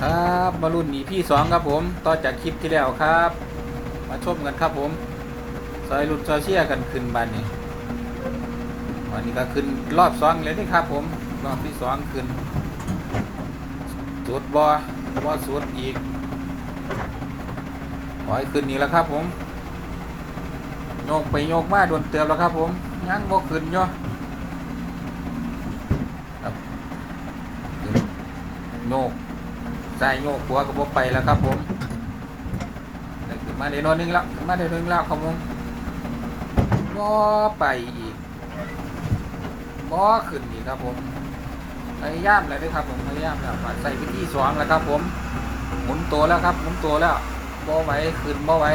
ครับมารุ่นนี้พี่สองครับผม ต่อจากคลิปที่แล้วครับ มาชมกันครับผม ซอยรุ่นซอยเชียกันขึ้นบันนี้วันนี้ก็ขึ้นรอบสองเลยนี่ครับผม รอบที่สองขึ้นสุดบอบอสุดอีกขอให้ขึ้นนี่แล้วครับผม โยกไปโยกมาโดนเตือบแล้วครับผมยังบ่ขึ้นเนาะครับขึ้นโยก ใส่โยกหัวก็บไปแล้วครับผมขึ้นมาได้นอนนึงแล้วขึ้นมาได้นอนหนึงแล้วครับผมบ่ไปอีกบ่ขึ้นอีกครับผมพยายามแล้วด้วยครับผมพยายามแล้วใส่วิธีสองแล้วครับ ผมหมุนตัวแล้วครับหมุนตัวแล้วบ่ไหวขึ้นบ่ไหว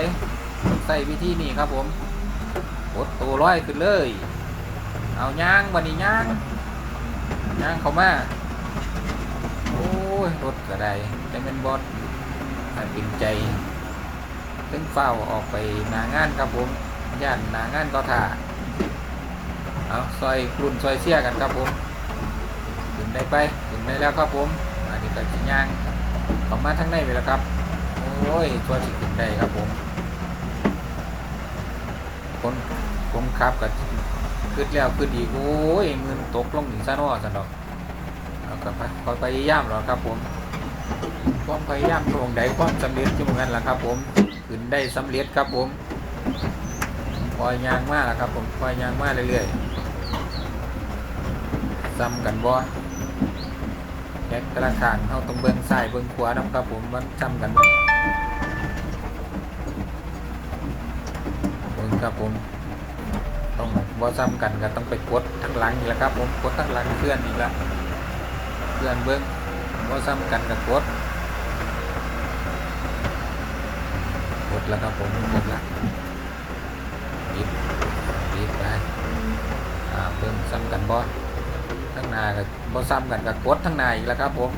ต้องใส่วิธีนี้ครับผมกดตัวร้อยขึ้นเลย เอาย่างวันนี้ย่างย่างเขามาโอ้ย รถกระได้จะเป็นบอสให้เป็นใจถึงเฝ้าออกไปนางานครับผมย่านนางานก็ถ่าเอาซอยกลุ่นซอยเสียกันครับผมถึงได้ไปถึงได้แล้วครับผมอันนี้ก็จะย่างเข้ามาทั้งในไปแล้วครับโอ้ยตัวสิขึ้นได้ครับผมคนผมขับก็ขึ้นแล้วขึ้นอีกโอ้ยมือตกลงถึงซะนอสันดอก ก็ไปยพยายามหรอครับผมความพยายามตรงใดความสำเร็จจะเหมกันล่ะครับ ผมขึ้นได้สำเร็จครับผมคอยยางมากล่ะครับ ผมคอยยางมากเรื่อยๆซ้ำกันบ่แยกกระขางเขาต้องเบิ้งซ้ายเบิ้งขวานะครับ ผมมันซ้ำกันบ่เบิ้งครับผมต้องบ่ซ้ำกันก็ต้องไปกดทั้งหลังนี่แหละครับ ผมกดทั้งหลังเพื่อนอีกแล้ว พื่อนเบิ้งบ่ซ้ำกันกับกดกดแล้วครับผมกดละปิดปิดไปอ่าเบิ้งซ้ำกันบ่ทั้งนากับบ่ซ้ำกันกับกดทั้งนาอีกแล้วครับผม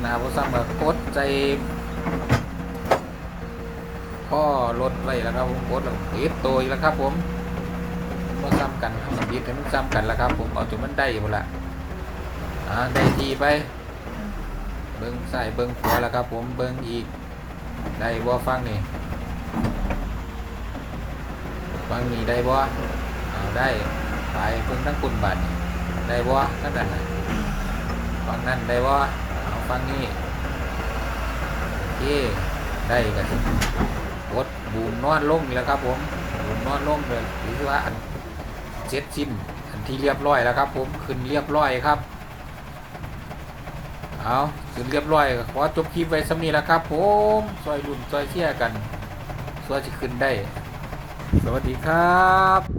หน้าบ่ซ้ำกับกดใจพ่อรถไว้แล้วครับผมกดแล้วปิดตัวอีกแล้วครับผมก็ซ้ำกันครับสมิธให้มันซ้ำกันแล้วครับผมเอาจนมันได้หมดละ อ่าได้ทีไป เบิ้งใส่เบิ้งขวาแล้วครับผมเบิ้งอีก ได้บ่ฟังนี่ฟังนี่ได้บ่เอาได้ไปเบิ้งทั้งคุณบัตรได้บ่ทั้งนั้นน่ะฟังนั่นได้บ่เอาฟังนี่โอเคได้กันกดบูมนอนลงแล้วครับผมบูมนอนลงเลยหรือว่าอันเจ็ดชิ้นอันที่เรียบร้อยแล้วครับผมขึ้นเรียบร้อยครับ เอาขึ้นเรียบร้อยก็ขอจบคลิปไว้สำนี้แล้วครับผมซอยรุ่นซอยเชี่ยกันซอยจะขึ้นได้ สวัสดีครับ